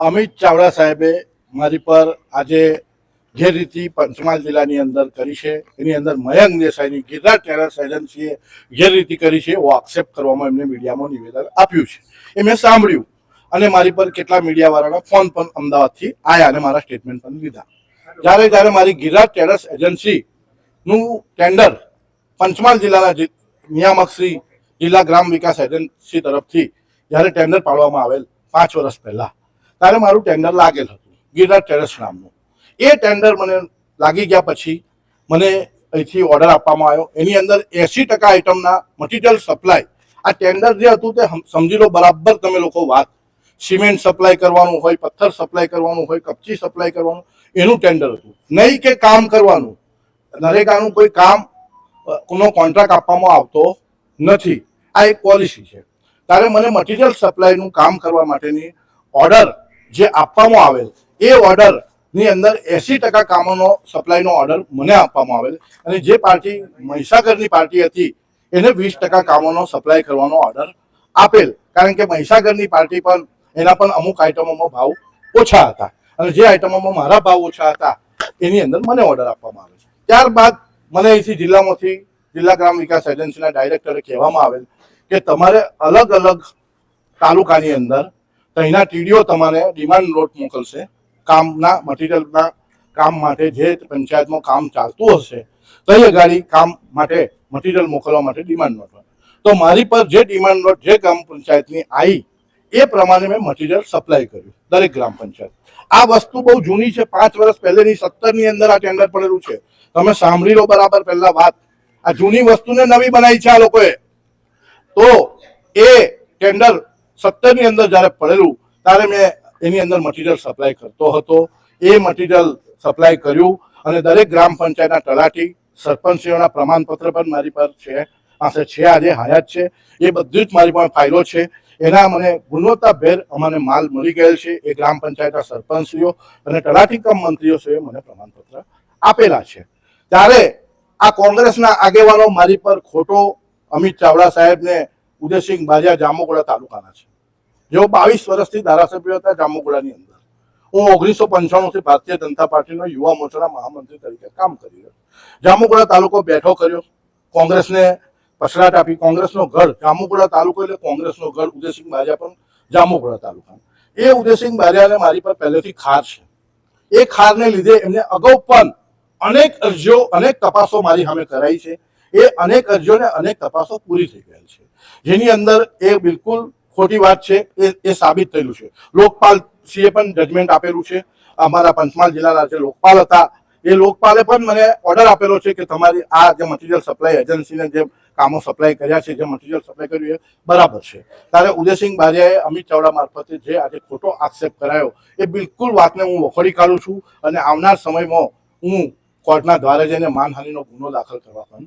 અમિત ચાવડા સાહેબે મારી પર આજે જે રીતે પંચમહાલ જિલ્લાની અંદર કરી છે, એની અંદર મયંક દેસાઈની ગિરનાર ટેરર એજન્સીએ જે રીતે કરી છે, એવો આક્ષેપ કરવામાં એમને મીડિયામાં નિવેદન આપ્યું છે. એ મેં સાંભળ્યું અને મારી પર કેટલા મીડિયાવાળાના ફોન પણ અમદાવાદથી આવ્યા અને મારા સ્ટેટમેન્ટ પણ લીધા. જ્યારે જ્યારે મારી ગિરનાર ટેરસ એજન્સીનું ટેન્ડર પંચમહાલ જિલ્લાના નિયામક શ્રી જિલ્લા ગ્રામ વિકાસ એજન્સી તરફથી જ્યારે ટેન્ડર પાડવામાં આવેલ પાંચ વર્ષ પહેલા ત્યારે મારું ટેન્ડર લાગેલ હતું, ગિરનાર ટેરેસ નામનું. એ ટેન્ડર મને લાગી ગયા પછી મને અહીંથી ઓર્ડર આપવામાં આવ્યો. એની અંદર એસી ટકા આઇટમના મટીરિયલ સપ્લાય આ ટેન્ડર જે હતું તે સમજી લો બરાબર તમે લોકો વાત. સિમેન્ટ સપ્લાય કરવાનું હોય, પથ્થર સપ્લાય કરવાનું હોય, કપચી સપ્લાય કરવાનું, એનું ટેન્ડર હતું. નહીં કે કામ કરવાનું. નરેગાનું કોઈ કામ નો કોન્ટ્રાક્ટ આપવામાં આવતો નથી. આ એક પોલિસી છે. ત્યારે મને મટીરિયલ સપ્લાયનું કામ કરવા માટેની ઓર્ડર જે આપવામાં આવેલ, એ ઓર્ડરની અંદર એસી ટકા કામોનો સપ્લાયનો ઓર્ડર મને આપવામાં આવેલ. અને જે પાર્ટી, મહીસાગરની પાર્ટી હતી, એને વીસ ટકા કામોનો સપ્લાય કરવાનો ઓર્ડર આપેલ. કારણ કે મહીસાગરની પાર્ટી પણ, એના પણ અમુક આઇટમોમાં ભાવ ઓછા હતા. અને જે આઇટમોમાં મારા ભાવ ઓછા હતા, એની અંદર મને ઓર્ડર આપવામાં આવે છે. ત્યારબાદ મને અહીંથી જિલ્લામાંથી, જિલ્લા ગ્રામ વિકાસ એજન્સીના ડાયરેક્ટરે કહેવામાં આવેલ કે તમારે અલગ અલગ તાલુકાની અંદર તઅહીંના ટીડીઓ તમારે ડિમાન્ડ નોટ મોકલશે. કામના મટીરિયલના કામ માટે જે પંચાયતમાં કામ ચાલતું હશે તઈ ગાડી કામ માટે મટીરિયલ મોકલવા માટે ડિમાન્ડ નોટ. તો મારી પર જે ડિમાન્ડ નોટ જે ગ્રામ પંચાયતની આવી એ પ્રમાણે મેં મટીરિયલ સપ્લાય કર્યું, દરેક ગ્રામ પંચાયત. આ વસ્તુ બહુ જૂની છે, પાંચ વર્ષ પહેલેની, સત્તરની અંદર આ ટેન્ડર પડેલું છે. તમે સાંભળી લો બરાબર પહેલા વાત. આ જૂની વસ્તુને નવી બનાવી છે આ લોકોએ. તો એ ટેન્ડર સત્તરની અંદર જ્યારે પડેલું, ત્યારે મેં એની અંદર મટીરિયલ સપ્લાય કરતો હતો. એ મટીરિયલ સપ્લાય કર્યું અને દરેક ગ્રામ પંચાયતના તલાટી સરપંચીઓના પ્રમાણપત્ર પણ મારી પર છે. પાસે છે, આજે હયાત છે. એ બધું જ મારી પાસે ફાઇલો છે. એના મને ગુણવત્તાભેર અમને માલ મળી ગયેલ છે. એ ગ્રામ પંચાયતના સરપંચીઓ અને તલાટી કમ મંત્રીઓ છે મને પ્રમાણપત્ર આપેલા છે. ત્યારે આ કોંગ્રેસના આગેવાનો મારી પર ખોટો અમિત ચાવડા સાહેબને ઉદયસિંહ બાજા જામોગોડા તાલુકાના છે. જેઓ બાવીસ વર્ષથી ધારાસભ્ય હતા જામુગુડાની અંદર. હું ઓગણીસો પંચાણુંથી ભારતીય જનતા પાર્ટીનો યુવા મોરચાના મહામંત્રી તરીકે કામ કરી રહ્યો જામુગોડા તાલુકો બેઠો કર્યો. કોંગ્રેસને પછડાટ આપી. કોંગ્રેસનો ગઢ જામુગુડા તાલુકો એટલે કોંગ્રેસનો ગઢ. ઉદયસિંહ બારિયા પણ જામુગુડા તાલુકા. એ ઉદયસિંહ બારિયાને મારી પર પહેલેથી ખાર છે. એ ખારને લીધે એમને અગાઉ પણ અનેક અરજીઓ, અનેક તપાસો મારી સામે કરાઈ છે. એ અનેક અરજીઓને અનેક તપાસો પૂરી થઈ ગયેલ છે. જેની અંદર એ બિલકુલ ખોટી વાત છે, એ એ સાબિત થયેલું છે. લોકપાલ સિંહે પણ જજમેન્ટ આપેલું છે. અમારા પંચમહાલ જિલ્લાના જે લોકપાલ હતા, એ લોકપાલે પણ મને ઓર્ડર આપેલો છે કે તમારી આ જે મટીરિયલ સપ્લાય એજન્સીને જે કામો સપ્લાય કર્યા છે, જે મટીરિયલ સપ્લાય કર્યું એ બરાબર છે. ત્યારે ઉદયસિંહ બારિયાએ અમિત ચાવડા મારફતે જે આજે ખોટો આક્ષેપ કરાયો, એ બિલકુલ વાતને હું વખોડી કાઢું છું અને આવનાર સમયમાં હું કોર્ટના દ્વારા જઈને માનહાનિનો ગુનો દાખલ કરવા પણ